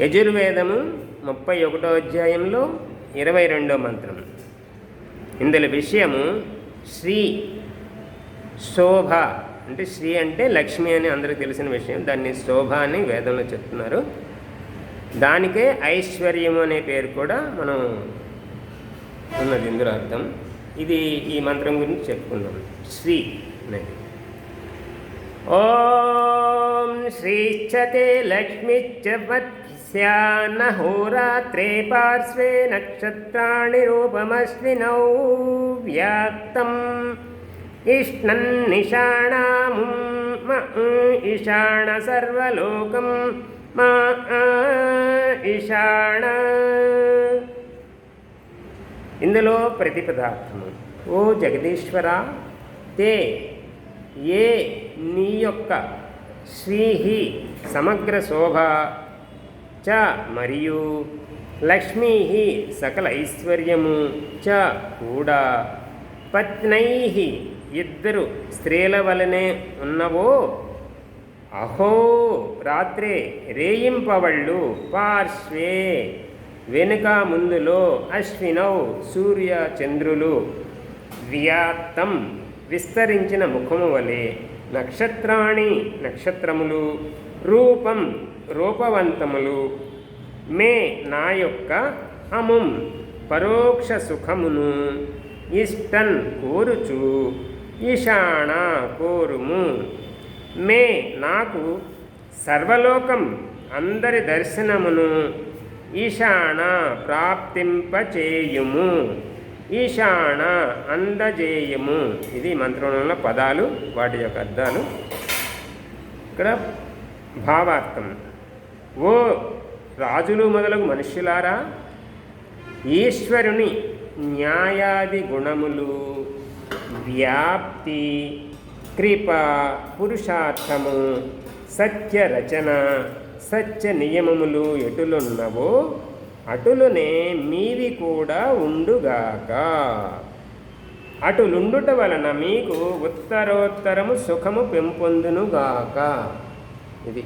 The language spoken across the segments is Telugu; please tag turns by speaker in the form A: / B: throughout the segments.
A: యజుర్వేదము ముప్పై ఒకటో అధ్యాయంలో ఇరవై రెండో మంత్రం. ఇందులో విషయము శ్రీ శోభ అంటే శ్రీ అంటే లక్ష్మి అని అందరికి తెలిసిన విషయం. దాన్ని శోభ అని వేదంలో చెప్తున్నారు. దానికే ఐశ్వర్యము అనే పేరు కూడా మనం ఉన్నది. ఇందులో అర్థం. ఇది ఈ మంత్రం గురించి చెప్పుకుందాం. శ్రీ అనేది. ఓం శ్రీశ్చతే లక్ష్మిశ్చ వత్స్యాన్న హోరాత్రే పార్శ్వే నక్షత్రాణి రూపమశ్వినౌ వ్యాప్తం. ఇష్ణన్నిషాణాముం మ ఇషాణ సర్వలోకం మా ఇషాణ. ఇందులో ప్రతిపదార్థము. ఓ జగదీశ్వర తే ఏ నీ యొక్క శ్రీహి సమగ్ర శోభ చ మరియు లక్ష్మీ సకల ఐశ్వర్యము చ కూడా. పత్నై ఇద్దరు స్త్రీల వలనే ఉన్నవో? అహో రాత్రే రేయింపవళ్ళు పార్శ్వే. వెనుక ముందులో అశ్వినౌ సూర్య చంద్రులు. వ్యాప్తం విస్తరించిన ముఖము వలె నక్షత్రాణి నక్షత్రములు రూపం రూపవంతములు మే నా యొక్క అముం పరోక్ష సుఖమును ఇష్టన్ కోరుచు ఈశాణ కోరుము. మే నాకు సర్వలోకం అందరి దర్శనమును ఈశాణ ప్రాప్తింపచేయుము. ఈశాణ అందజేయము ఇది మంత్రంలో పదాలు వాటి యొక్క అర్థాలు. ఇక్కడ భావార్థం. ఓ రాజులు మొదలగు మనుష్యులారా ఈశ్వరుని న్యాయాది గుణములు వ్యాప్తి కృప పురుషార్థము సత్య రచన సత్య నియమములు ఎటులున్నవో అటులనే మీవి కూడా ఉండుగాక. అటులుండుట వలన మీకు ఉత్తరోత్తరము సుఖము పెంపొందునుగాక. ఇది.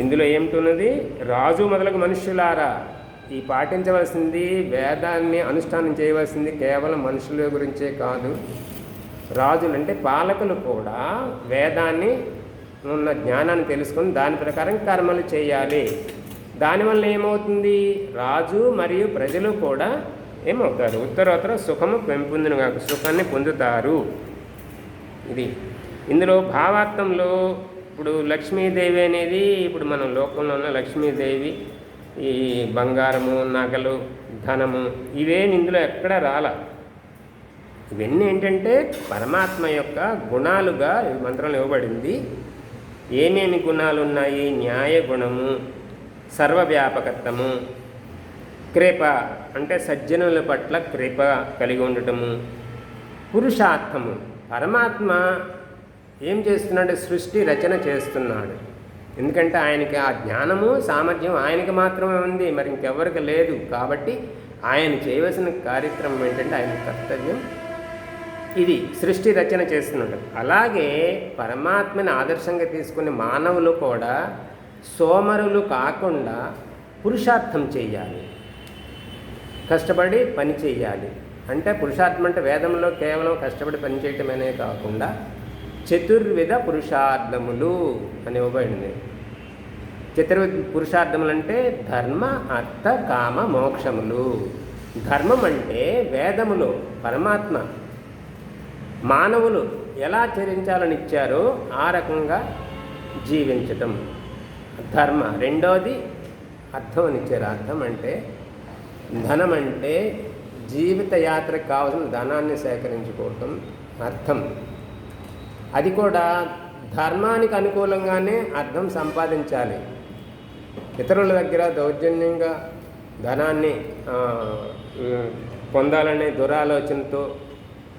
A: ఇందులో ఏమిటున్నది? రాజు మొదలగు మనుష్యులారా ఈ పాటించవలసింది వేదాన్ని అనుష్ఠానం చేయవలసింది కేవలం మనుషుల గురించే కాదు. రాజులు అంటే పాలకులు కూడా వేదాన్ని ఉన్న జ్ఞానాన్ని తెలుసుకొని దాని ప్రకారం కర్మలు చేయాలి. దానివల్ల ఏమవుతుంది? రాజు మరియు ప్రజలు కూడా ఏమవుతారు? ఉత్తరోత్తర సుఖము పెంపొందిన సుఖాన్ని పొందుతారు. ఇది. ఇందులో భావార్థంలో ఇప్పుడు లక్ష్మీదేవి అనేది ఇప్పుడు మనం లోకంలో ఉన్న లక్ష్మీదేవి ఈ బంగారము నగలు ధనము ఇవేమి ఇందులో ఎక్కడ రాల? ఇవన్నీ ఏంటంటే పరమాత్మ యొక్క గుణాలుగా మంత్రంలో ఇవ్వబడింది. ఏమేమి గుణాలు ఉన్నాయి న్యాయ గుణము సర్వవ్యాపకత్వము. కృప అంటే సజ్జనుల పట్ల కృప కలిగి ఉండటము. పురుషార్థము. పరమాత్మ ఏం చేస్తున్నాడు? సృష్టి రచన చేస్తున్నాడు. ఎందుకంటే ఆయనకి ఆ జ్ఞానము సామర్థ్యం ఆయనకి మాత్రమే ఉంది. మరి ఇంకెవరికి లేదు. కాబట్టి ఆయన చేయవలసిన కార్యక్రమం ఏంటంటే ఆయన కర్తవ్యం ఇది. సృష్టి రచన చేస్తున్నాడు. అలాగే పరమాత్మని ఆదర్శంగా తీసుకునే మానవులు కూడా సోమరులు కాకుండా పురుషార్థం చేయాలి. కష్టపడి పని చేయాలి. అంటే పురుషార్థం అంటే వేదంలో కేవలం కష్టపడి పని చేయటమనే కాకుండా చతుర్విధ పురుషార్థములు అని ఇవ్వబడింది. చతుర్విధ పురుషార్థములు అంటే ధర్మ అర్థ కామ మోక్షములు. ధర్మం అంటే వేదములు పరమాత్మ. మానవులు ఎలా చరించాలని ఇచ్చారో ఆ రకంగా జీవించటం. ధర్మ. రెండోది అర్థం అని ఇచ్చారు అర్థం అంటే ధనం అంటే జీవిత యాత్రకు కావాల్సిన ధనాన్ని సేకరించుకోవటం అర్థం. అది కూడా ధర్మానికి అనుకూలంగానే అర్థం సంపాదించాలి. ఇతరుల దగ్గర దౌర్జన్యంగా ధనాన్ని పొందాలనే దురాలోచనతో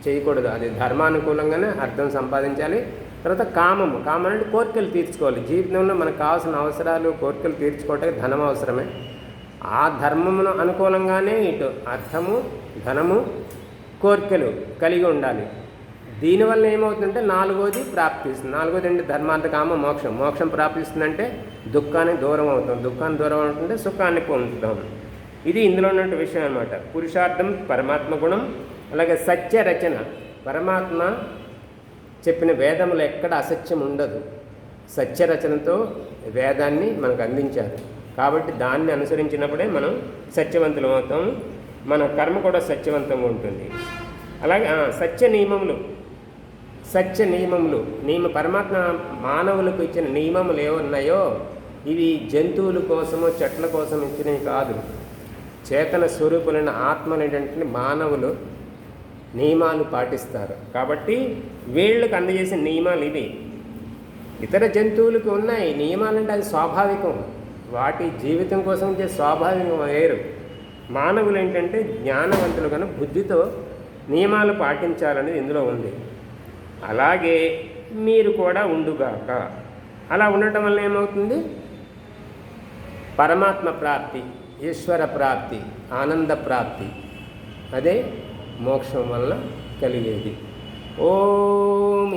A: చేయకూడదు. అది ధర్మానుకూలంగానే అర్థం సంపాదించాలి. తర్వాత కామము. కామం అంటే కోరికలు తీర్చుకోవాలి. జీవితంలో మనకు కావాల్సిన అవసరాలు కోరికలు తీర్చుకోవటానికి ధనం అవసరమే. ఆ ధర్మమును అనుకూలంగానే ఇటు అర్థము ధనము కోరికలు కలిగి ఉండాలి. దీనివల్ల ఏమవుతుందంటే నాలుగోది ప్రాప్తిస్తుంది. నాలుగోది అంటే ధర్మార్థ కామ మోక్షం. మోక్షం ప్రాప్తిస్తుందంటే దుఃఖానికి దూరం అవుతాం. దుఃఖానికి దూరం అవుతుంటే సుఖాన్ని పొందుతాం. ఇది ఇందులో ఉన్న విషయం అనమాట పురుషార్థం పరమాత్మ గుణం అలాగే సత్య రచన పరమాత్మ చెప్పిన వేదములు ఎక్కడ అసత్యం ఉండదు. సత్యరచనతో వేదాన్ని మనకు అందించారు. కాబట్టి దాన్ని అనుసరించినప్పుడే మనం సత్యవంతులం అవుతాం. మన కర్మ కూడా సత్యవంతంగా ఉంటుంది. అలాగే సత్య నియమములు. సత్య నియమములు. నియమ పరమాత్మ మానవులకు ఇచ్చిన నియమములు ఏమున్నాయో ఇవి జంతువుల కోసమో చెట్ల కోసం ఇచ్చినవి కాదు. చేతన స్వరూపులైన ఆత్మనేటువంటి మానవులు. నియమాలు పాటిస్తారు. కాబట్టి వీళ్ళకు అందజేసిన నియమాలు ఇవి. ఇతర జంతువులకు ఉన్నాయి. నియమాలు అంటే అది స్వాభావికం. వాటి జీవితం కోసం చే స్వాభావికం వేరు. మానవులు ఏంటంటే జ్ఞానవంతులు కనుక బుద్ధితో నియమాలు పాటించాలనేది ఇందులో ఉంది. అలాగే మీరు కూడా ఉండుగాక. అలా ఉండటం వల్ల ఏమవుతుంది? పరమాత్మ ప్రాప్తి ఈశ్వర ప్రాప్తి ఆనంద ప్రాప్తి. అదే మోక్షం వల్ల కలిగేది. ఓం